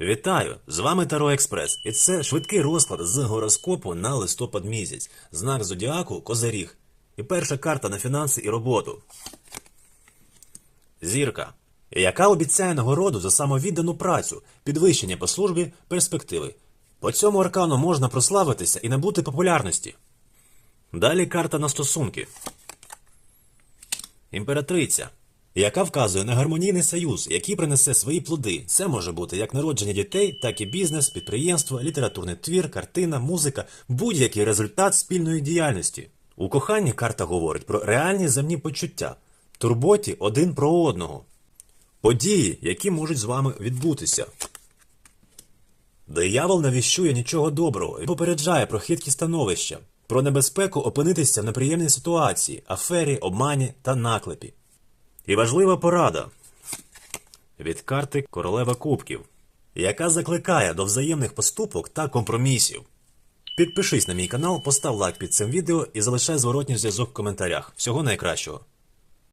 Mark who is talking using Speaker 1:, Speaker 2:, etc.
Speaker 1: Вітаю! З вами Таро Експрес, і це швидкий розклад з гороскопу на листопад місяць. Знак зодіаку Козиріг. І перша карта на фінанси і роботу. Зірка. Яка обіцяє нагороду за самовіддану працю, підвищення по службі, перспективи. По цьому аркану можна прославитися і набути популярності. Далі карта на стосунки. Імператриця, яка вказує на гармонійний союз, який принесе свої плоди. Це може бути як народження дітей, так і бізнес, підприємство, літературний твір, картина, музика, будь-який результат спільної діяльності. У коханні карта говорить про реальні земні почуття, турботі один про одного, події, які можуть з вами відбутися. Диявол не віщує нічого доброго і попереджає про хиткі становища, про небезпеку опинитися в неприємній ситуації, афері, обмані та наклепі. І важлива порада від карти Королева Кубків, яка закликає до взаємних поступок та компромісів. Підпишись на мій канал, постав лайк під цим відео і залишай зворотній зв'язок в коментарях. Всього найкращого.